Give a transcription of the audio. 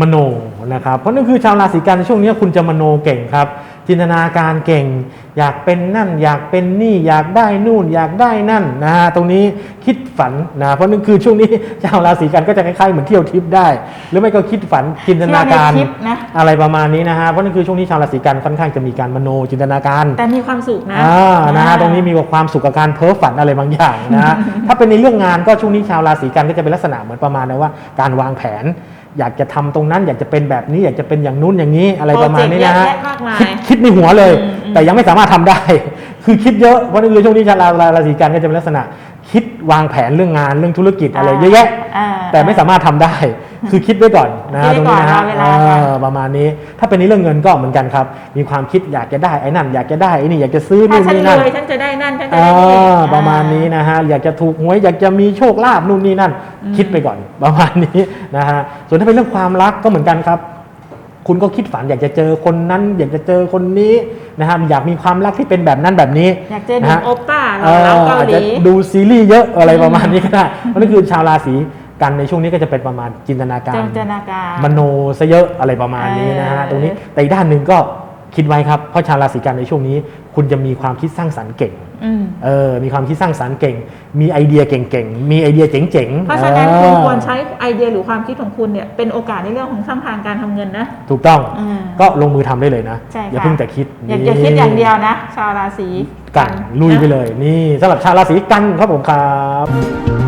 มโนนะครับ เพราะนั่นคือชาวราศีกันในช่วงนี้คุณจะมโนเก่งครับ จินตนาการเก่งอยากเป็นนั่น อยากเป็นนี่อยากได้นู่น อยากได้นั่นนะฮะตรงนี้คิดฝันนะเพราะนั่นคือช่วงนี้ชาวราศีกันก็จะคล้ายๆเหมือนเที่ยวทิพย์ได้ หรือไม่ก็คิดฝันจินตนาการเที่ยวในทิพย์นะอะไรประมาณนี้นะฮะเพราะนั่นคือช่วงนี้ชาวราศีกันค่อนข้างจะมีการมโนจินตนาการแต่มีความสุขนะอ่านะฮะตรงนี้มีความสุขกับการเพ้อฝันอะไรบางอย่างนะฮะถ้าเป็นในเรื่องงานก็ช่วงนี้ชาวราศีกันก็จะเป็นลักษณะเหมือนประมาณนะว่า การวางแผนอยากจะทำตรงนั้นอยากจะเป็นแบบนี้อยากจะเป็นอย่างนู้นอย่างนี้อะไรประมาณนี้นะฮะโปรเจกต์เยอะแยะมากมายคิดคิดในหัวเลยอืมอืม แต่ยังไม่สามารถทำได้ คือคิดเยอะเพราะนั่นคือช่วงนี้ชาวราศีกันก็จะเป็นลักษณะ คิดวางแผนเรื่องงานเรื่องธุรกิจอะไรเยอะแยะอ่าแต่ไม่สามารถทำได้ คือคิดไว้ก่อนนะคิดตรงไว้นี้นะฮะก่อนรอเวลาค่ะเออประมาณนี้ ถ้าเป็นในเรื่องเงินก็เหมือนกันครับ มีความคิดอยากจะได้ไอ้นั่นอยากจะได้ไอ้นี่อยากจะซื้อถ้านู่นฉันนี่รนั่นวยฉันจะได้นั่นฉันจะอ่ได้นี่าประมาณนี้นะฮะอยากจะถูกหวยอยากจะมีโชคลาภนู่นนี่นั่น คิดไปก่อนประมาณนี้นะฮะส่วนถ้าเป็นเรื่องความรักก็เหมือนกันครับ คุณก็คิดฝันอยากจะเจอคนนั้น อยากจะเจอคนนี้นะฮะอยากมีความรักที่เป็นแบบนั้นแบบนี้อยากเจอหนะนุ่มฮะโอป้าเอเราอเกาอาจหจะลีดูซีรีส์เยอะอะไรประมาณนี้ก็ได้เพราะนั่นคือชาวราศีกันในช่วงนี้ก็จะเป็นประมาณจินตนาการจินตนาการมโนซะเยอะอะไรประมาณนี้นะฮะเออตรงนี้แต่อีกด้านหนึ่งก็คิดไว้ครับเพราะชาวราศีกันในช่วงนี้ คุณจะมีความคิดสร้างสรรค์เก่งอืมเออ มีความคิดสร้างสรรค์เก่ง มีไอเดียเก่งๆ มีไอเดียเจ๋งๆ เพราะฉะนั้นออคุณควรใช้ไอเดียหรือความคิดของคุณเนี่ยเป็นโอกาสในเรื่องของช่องทางการทำเงินนะ ถูกต้องอืมก็ลงมือทำได้เลยนะใช่ค่ะอย่าเพิ่งแต่คิดอย่าอย่าคิดอย่างเดียวนะ ชาวราศีกันลุยไปนะเลย นี่สำหรับชาวราศีกันครับผมครับ